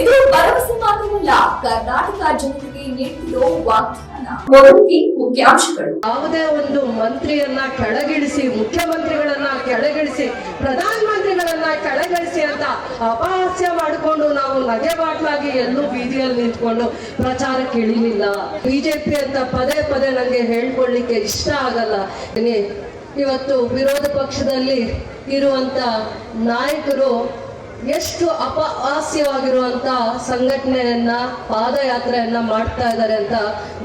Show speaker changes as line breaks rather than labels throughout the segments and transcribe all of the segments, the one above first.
ಇದು ಭರವಸೆ ಮಾತ್ರವಲ್ಲ, ಕರ್ನಾಟಕ ಜನತೆಗೆ ನೀಡಿರೋ ಮುಖ್ಯಾಂಶಗಳು.
ಯಾವುದೇ ಒಂದು ಮಂತ್ರಿಯನ್ನ ಕೆಳಗಿಳಿಸಿ, ಮುಖ್ಯಮಂತ್ರಿಗಳನ್ನ ಕೆಳಗಿಳಿಸಿ ಪ್ರಧಾನ ಮಂತ್ರಿಗಳನ್ನ ಕೆಳಗಿಳಿಸಿ ಅಂತ ಅಪಹಾಸ್ಯ ಮಾಡಿಕೊಂಡು ನಾವು ನಗೆ ಬಾಟ್ಲಾಗಿ ಎಲ್ಲೂ ಬೀದಿಯಲ್ಲಿ ನಿಂತ್ಕೊಂಡು ಪ್ರಚಾರಕ್ಕೆ ಇಳಿಲಿಲ್ಲ ಬಿಜೆಪಿ ಅಂತ ಪದೇ ಪದೇ ನನಗೆ ಹೇಳ್ಕೊಳ್ಳಿಕ್ಕೆ ಇಷ್ಟ ಆಗಲ್ಲ. ಇವತ್ತು ವಿರೋಧ ಪಕ್ಷದಲ್ಲಿ ಇರುವಂತ ನಾಯಕರು ಎಷ್ಟು ಅಪಹಾಸ್ಯವಾಗಿರುವಂತ ಸಂಘಟನೆಯನ್ನ, ಪಾದಯಾತ್ರೆಯನ್ನ ಮಾಡ್ತಾ ಇದ್ದಾರೆ ಅಂತ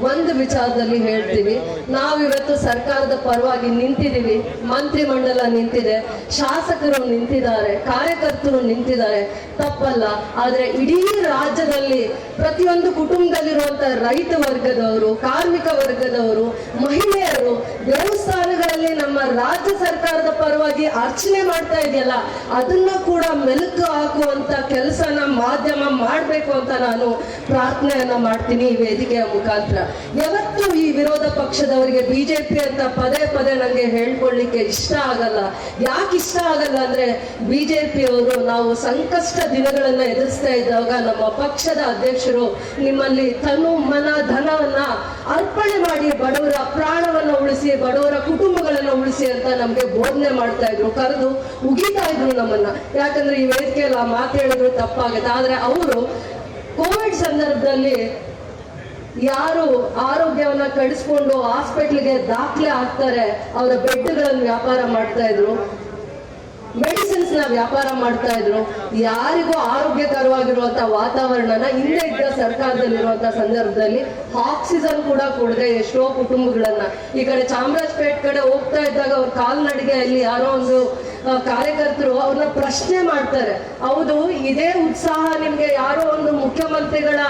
ಒಂದು ವಿಚಾರದಲ್ಲಿ ಹೇಳ್ತೀವಿ. ನಾವಿವತ್ತು ಸರ್ಕಾರದ ಪರವಾಗಿ ನಿಂತಿದ್ದೀವಿ. ಮಂತ್ರಿ ಮಂಡಲ ನಿಂತಿದೆ. ಶಾಸಕರು ನಿಂತಿದ್ದಾರೆ. ಕಾರ್ಯಕರ್ತರು ನಿಂತಿದ್ದಾರೆ. ತಪ್ಪಲ್ಲ. ಆದ್ರೆ ಇಡೀ ರಾಜ್ಯದಲ್ಲಿ ಪ್ರತಿಯೊಂದು ಕುಟುಂಬದಲ್ಲಿರುವಂತ ರೈತ ವರ್ಗದವರು, ಕಾರ್ಮಿಕ ವರ್ಗದವರು, ಮಹಿಳೆಯರು ದೇವಸ್ಥಾನಗಳಲ್ಲಿ ನಮ್ಮ ರಾಜ್ಯ ಸರ್ಕಾರದ ಪರವಾಗಿ ಅರ್ಚನೆ ಮಾಡ್ತಾ ಇದೆಯಲ್ಲ, ಅದನ್ನ ಕೂಡ ಮೆಲುಕು ಹಾಕುವಂತ ಕೆಲಸನ ಮಾಧ್ಯಮ ಮಾಡ್ಬೇಕು ಅಂತ ನಾನು ಪ್ರಾರ್ಥನೆಯನ್ನ ಮಾಡ್ತೀನಿ ಈ ವೇದಿಕೆಯ ಮುಖಾಂತರ. ಯಾವತ್ತೂ ಈ ವಿರೋಧ ಪಕ್ಷದವರಿಗೆ ಬಿಜೆಪಿ ಅಂತ ಪದೇ ಪದೇ ನನಗೆ ಹೇಳ್ಕೊಳ್ಳಿಕ್ಕೆ ಇಷ್ಟ ಆಗಲ್ಲ. ಯಾಕೆ ಇಷ್ಟ ಆಗಲ್ಲ ಅಂದ್ರೆ ಬಿಜೆಪಿ ಅವರು ನಾವು ಸಂಕಷ್ಟ ದಿನಗಳನ್ನ ಎದುರಿಸ್ತಾ ಇದ್ದಾಗ ನಮ್ಮ ಪಕ್ಷದ ಅಧ್ಯಕ್ಷರು ನಿಮ್ಮಲ್ಲಿ ತನು ಮನ ಧನವನ್ನ ಅರ್ಪಣೆ ಮಾಡಿ ಬಡವರ ಉಳಿಸಿ ಅಂತ ನಮ್ಗೆ ಬೋಧನೆ ಮಾಡ್ತಾ ಇದ್ರು, ಕರೆದು ಉಗಿತಾ ಇದ್ರು ನಮ್ಮನ್ನ. ಯಾಕಂದ್ರೆ ಈ ವೇದಿಕೆ ಎಲ್ಲ ಮಾತು ಹೇಳಿದ್ರು ತಪ್ಪಾಗುತ್ತೆ. ಆದ್ರೆ ಅವರು ಕೋವಿಡ್ ಸಂದರ್ಭದಲ್ಲಿ ಯಾರು ಆರೋಗ್ಯವನ್ನ ಕಡಿಸ್ಕೊಂಡು ಹಾಸ್ಪಿಟ್ಲ್ಗೆ ದಾಖಲೆ ಆಗ್ತಾರೆ ಅವರ ಬೆಡ್ಗಳನ್ನು ವ್ಯಾಪಾರ ಮಾಡ್ತಾ ಇದ್ರು. ಮೆಡಿಸಿನ್ಸ್ನ ವ್ಯಾಪಾರ ಮಾಡ್ತಾ ಇದ್ರು. ಯಾರಿಗೂ ಆರೋಗ್ಯಕರವಾಗಿರುವಂತ ವಾತಾವರಣನ ಹಿಂದೆ ಇದ್ದ ಸರ್ಕಾರದಲ್ಲಿರುವಂತ ಸಂದರ್ಭದಲ್ಲಿ ಆಕ್ಸಿಜನ್ ಕೂಡ ಕೊಡದೆ ಎಷ್ಟೋ ಕುಟುಂಬಗಳನ್ನ. ಈ ಕಡೆ ಚಾಮರಾಜಪೇಟ್ ಕಡೆ ಹೋಗ್ತಾ ಇದ್ದಾಗ ಅವ್ರ ಕಾಲ್ನಡಿಗೆಯಲ್ಲಿ ಯಾರೋ ಒಂದು ಕಾರ್ಯಕರ್ತರು ಅವ್ರನ್ನ ಪ್ರಶ್ನೆ ಮಾಡ್ತಾರೆ. ಹೌದು, ಇದೇ ಉತ್ಸಾಹ ನಿಮ್ಗೆ ಯಾರೋ ಒಂದು ಮುಖ್ಯಮಂತ್ರಿಗಳ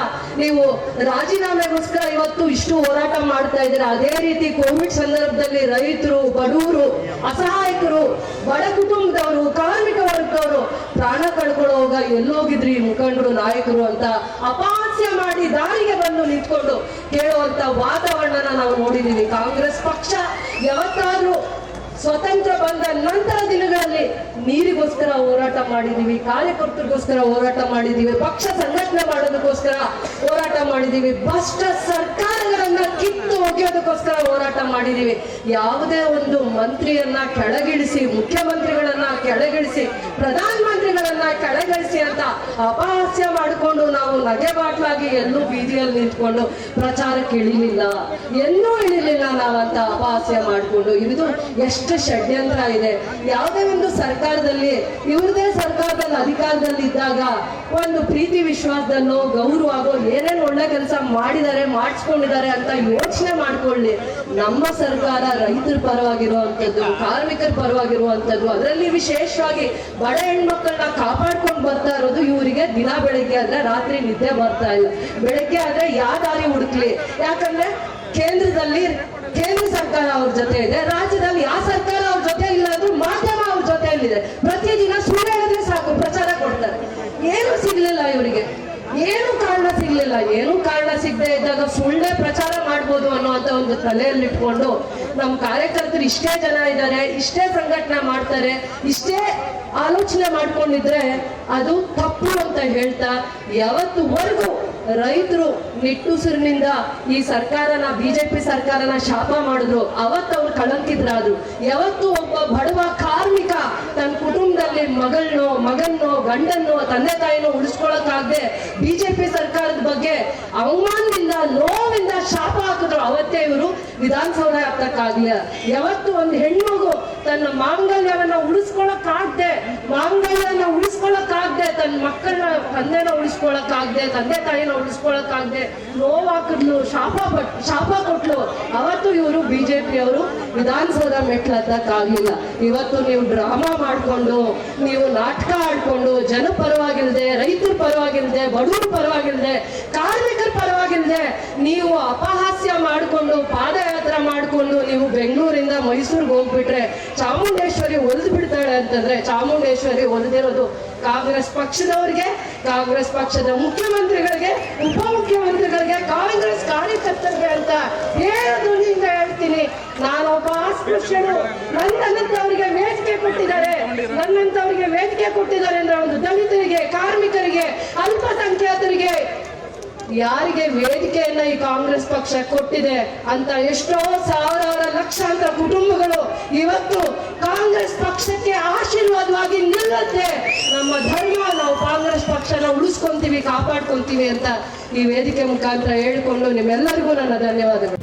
ನೀವು ರಾಜೀನಾಮೆಗೋಸ್ಕರ ಇವತ್ತು ಇಷ್ಟು ಹೋರಾಟ ಮಾಡ್ತಾ ಇದ್ದೀರಾ? ಅದೇ ರೀತಿ ಕೋವಿಡ್ ಸಂದರ್ಭದಲ್ಲಿ ರೈತರು, ಬಡವರು, ಅಸಹಾಯಕರು, ಬಡ ಕುಟುಂಬದವರು, ಕಾರ್ಮಿಕ ವರ್ಗದವರು ಪ್ರಾಣ ಕಳ್ಕೊಳ್ಳೋವಾಗ ಎಲ್ಲೋಗಿದ್ರಿ ಮುಖಂಡರು, ನಾಯಕರು ಅಂತ ಅಪಹಾಸ್ಯ ಮಾಡಿ ದಾರಿಗೆ ಬಂದು ನಿಂತ್ಕೊಂಡು ಕೇಳುವಂತ ವಾತಾವರಣನ ನಾವು ನೋಡಿದೀವಿ ಕಾಂಗ್ರೆಸ್ ಪಕ್ಷ ಯಾವತ್ತಾದ್ರೂ ಸ್ವತಂತ್ರ ಬಂದ ನಂತರ ದಿನಗಳಲ್ಲಿ ನೀರಿಗೋಸ್ಕರ ಹೋರಾಟ ಮಾಡಿದೀವಿ, ಕಾರ್ಯಕರ್ತರಿಗೋಸ್ಕರ ಹೋರಾಟ ಮಾಡಿದೀವಿ, ಪಕ್ಷ ಸಂಘಟನೆ ಮಾಡೋದಕ್ಕೋಸ್ಕರ ಹೋರಾಟ ಮಾಡಿದೀವಿ, ಭ್ರಷ್ಟ ಸರ್ಕಾರಗಳನ್ನ ಕಿತ್ತು ಒಗೆಯೋದಕ್ಕೋಸ್ಕರ ಹೋರಾಟ ಮಾಡಿದೀವಿ. ಯಾವುದೇ ಒಂದು ಮಂತ್ರಿಯನ್ನ ಕೆಳಗಿಳಿಸಿ, ಮುಖ್ಯಮಂತ್ರಿಗಳನ್ನ ಕೆಳಗಿಳಿಸಿ, ಪ್ರಧಾನಮಂತ್ರಿಗಳನ್ನ ಕೆಳಗಿಳಿಸಿ ಅಪಹಾಸ್ಯ ಮಾಡಿಕೊಂಡು ನಾವು ನಗೆ ಬಾಟ್ಲಾಗಿ ಎಲ್ಲೂ ಬೀದಿಯಲ್ಲಿ ನಿಂತ್ಕೊಂಡು ಪ್ರಚಾರಕ್ಕೆ ಇಳಿಲಿಲ್ಲ ಎಲ್ಲೂ ಇಳಿಲಿಲ್ಲ ನಾವಂತ ಅಪಹಾಸ್ಯ ಮಾಡಿಕೊಂಡು. ಇದು ಎಷ್ಟು ಷಡ್ಯಂತ್ರ ಇದೆ. ಯಾವುದೇ ಒಂದು ಸರ್ಕಾರದಲ್ಲಿ, ಇವ್ರದೇ ಸರ್ಕಾರದಲ್ಲಿ, ಅಧಿಕಾರದಲ್ಲಿ ಇದ್ದಾಗ ಒಂದು ಪ್ರೀತಿ ವಿಶ್ವಾಸದಲ್ಲೋ ಗೌರವಾಗೋ ಏನೇನು ಒಳ್ಳೆ ಕೆಲಸ ಮಾಡಿದ್ದಾರೆ, ಮಾಡಿಸ್ಕೊಂಡಿದ್ದಾರೆ ಅಂತ ಯೋಚನೆ ಮಾಡ್ಕೊಳ್ಳಿ. ನಮ್ಮ ಸರ್ಕಾರ ರೈತರ ಪರವಾಗಿರುವಂಥದ್ದು, ಕಾರ್ಮಿಕರ ಪರವಾಗಿರುವಂಥದ್ದು, ಅದರಲ್ಲಿ ವಿಶೇಷವಾಗಿ ಬಡ ಹೆಣ್ಮಕ್ಕಳನ್ನ ಕಾಪಾಡ್ಕೊಂಡು ಬರ್ತಾ ಇರೋದು, ಇವರಿಗೆ ದಿನ ಬೆಳಿಗ್ಗೆ ಆದ್ರೆ ರಾತ್ರಿ ನಿದ್ದೆ ಬರ್ತಾ ಇಲ್ಲ. ಬೆಳಗ್ಗೆ ಆದ್ರೆ ಯಾವ ದಾರಿ ಹುಡುಕ್ಲಿ? ಯಾಕಂದ್ರೆ ಕೇಂದ್ರದಲ್ಲಿ ಕೇಂದ್ರ ಸರ್ಕಾರ ಅವ್ರ ಜೊತೆ ಇದೆ, ರಾಜ್ಯದಲ್ಲಿ ಯಾವ ಸರ್ಕಾರ ಅವ್ರ ಜೊತೆ ಇಲ್ಲ ಅಂದ್ರೆ ಮಾಧ್ಯಮ ಅವ್ರ ಜೊತೆಯಲ್ಲಿದೆ ಪ್ರತಿದಿನ ಸುಳ್ಳು ಹೇಳಿದ್ರೆ ಸಾಕು, ಪ್ರಚಾರ ಕೊಡ್ತಾರೆ. ಏನು ಸಿಗ್ಲಿಲ್ಲ ಇವರಿಗೆ. ಏನು ಏನು ಕಾರಣ ಸಿಗದೆ ಇದ್ದಾಗ ಸುಳ್ಳೆ ಪ್ರಚಾರ ಮಾಡ್ಬೋದು ಅನ್ನುವಂತ ಒಂದು ತಲೆಯಲ್ಲಿ ಇಟ್ಕೊಂಡು ನಮ್ಮ ಕಾರ್ಯಕರ್ತರು ಇಷ್ಟೇ ಜನ ಇದ್ದಾರೆ, ಇಷ್ಟೇ ಸಂಘಟನೆ ಮಾಡ್ತಾರೆ, ಇಷ್ಟೇ ಆಲೋಚನೆ ಮಾಡ್ಕೊಂಡಿದ್ರೆ ಅದು ತಪ್ಪು ಅಂತ ಹೇಳ್ತಾ ಯಾವತ್ತುವರೆಗೂ ರೈತರು ನಿಟ್ಟುಸಿರಿನಿಂದ ಈ ಸರ್ಕಾರನ, ಬಿಜೆಪಿ ಸರ್ಕಾರನ ಶಾಪ ಮಾಡಿದ್ರು. ಅವತ್ತು ಅವ್ರು ಕಳಂಕಿದ್ರಾದ್ರು. ಯಾವತ್ತು ಒಬ್ಬ ಬಡವ ಕಾರ್ಮಿಕ ತನ್ನ ಕುಟುಂಬದಲ್ಲಿ ಮಗಳನ್ನೋ ಮಗನ್ನೋ, ಗಂಡನ್ನೋ, ತಂದೆ ತಾಯಿನೋ ಉಳಿಸ್ಕೊಳಕ್ಕಾಗದೆ ಬಿಜೆಪಿ ಬಗ್ಗೆ ಅವಮಾನದಿಂದ, ನೋವಿಂದ ಶಾಪ ಹಾಕಿದ್ರು ಅವತ್ತೇ ಇವರು. ವಿಧಾನಸೌಧ ಹತ್ತಕ್ಕಾಗ್ಲಿಲ್ಲ ಯಾವತ್ತು ಒಂದು ಹೆಣ್ಮಗು ತನ್ನ ಮಾಂಗಲ್ಯವನ್ನ ಉಳಿಸ್ಕೊಳಕ್ಕಾಗ್ದೆ ಮಾಂಗಲ್ಯವನ್ನ ಉಳಿಸ್ಕೊಳಕ್ಕಾಗ್ದೆ ತನ್ನ ಮಕ್ಕಳನ್ನ, ತಂದೆನ ಉಳಿಸ್ಕೊಳಕ್ಕಾಗ್ದೆ ತಂದೆ ತಾಯಿನ ಉಳಿಸ್ಕೊಳಕ್ಕಾಗ್ದೆ ನೋವಾಕಿದ್ಲು ಶಾಪ ಪಟ್, ಶಾಪ ಕೊಟ್ಲು. ಅವತ್ತು ಇವರು ಬಿಜೆಪಿ ಅವರು ವಿಧಾನಸೌಧ ಮೆಟ್ಲು ಹತ್ತಕ್ಕಾಗ್ಲಿಲ್ಲ ಇವತ್ತು ನೀವು ಡ್ರಾಮಾ ಮಾಡ್ಕೊಂಡು, ನೀವು ನಾಟಕ ಆಡ್ಕೊಂಡು, ಜನ ಪರವಾಗಿಲ್ದೆ, ರೈತರ ಪರವಾಗಿಲ್ದೆ, ಬಡವರ ಪರವಾಗಿಲ್ದೆ ಕಾರ್ಮಿಕರ ಪರವಾಗಿಲ್ದೆ ನೀವು ಅಪಹಾಸ್ಯ ಮಾಡಿಕೊಂಡು ಪಾದಯಾತ್ರೆ ಮಾಡಿಕೊಂಡು ನೀವು ಬೆಂಗಳೂರಿಂದ ಮೈಸೂರಿಗೆ ಹೋಗ್ಬಿಟ್ರೆ ಚಾಮುಂಡೇಶ್ವರಿ ಒಲಿದು ಬಿಡ್ತಾಳೆ ಅಂತಂದ್ರೆ ಚಾಮುಂಡೇಶ್ವರಿ ಒಲಿದಿರೋದು ಕಾಂಗ್ರೆಸ್ ಪಕ್ಷದವರಿಗೆ, ಕಾಂಗ್ರೆಸ್ ಪಕ್ಷದ ಮುಖ್ಯಮಂತ್ರಿಗಳಿಗೆ, ಉಪಮುಖ್ಯಮಂತ್ರಿಗಳಿಗೆ, ಕಾಂಗ್ರೆಸ್ ಕಾರ್ಯಕರ್ತರಿಗೆ ಅಂತ ಹೇಳೋದ್ರಿಂದ ಹೇಳ್ತೀನಿ. ನಾನೊಬ್ಬ ಅಸ್ಪೃಶ್ಯನು ನನ್ನಂತವರಿಗೆ ವೇದಿಕೆ ಕೊಟ್ಟಿದ್ದಾರೆ. ನನ್ನಂತವರಿಗೆ ವೇದಿಕೆ ಕೊಟ್ಟಿದ್ದಾರೆ ಅಂದ್ರೆ ಒಂದು ದಲಿತರಿಗೆ, ಕಾರ್ಮಿಕರಿಗೆ, ಅಲ್ಪಸಂಖ್ಯಾತರಿಗೆ ಯಾರಿಗೆ ವೇದಿಕೆಯನ್ನ ಈ ಕಾಂಗ್ರೆಸ್ ಪಕ್ಷ ಕೊಟ್ಟಿದೆ ಅಂತ ಎಷ್ಟೋ ಸಾವಿರಾರು ಲಕ್ಷಾಂತರ ಕುಟುಂಬಗಳು ಇವತ್ತು ಕಾಂಗ್ರೆಸ್ ಪಕ್ಷಕ್ಕೆ ಆಶೀರ್ವಾದವಾಗಿ ನಿಲ್ಲುತ್ತೆ. ನಮ್ಮ ಧರ್ಮ ನಾವು ಕಾಂಗ್ರೆಸ್ ಪಕ್ಷನ ಉಳಿಸ್ಕೊಂತೀವಿ, ಕಾಪಾಡ್ಕೊಂತೀವಿ ಅಂತ ಈ ವೇದಿಕೆ ಮುಖಾಂತರ ಹೇಳ್ಕೊಂಡು ನಿಮ್ಮೆಲ್ಲರಿಗೂ ನನ್ನ ಧನ್ಯವಾದಗಳು.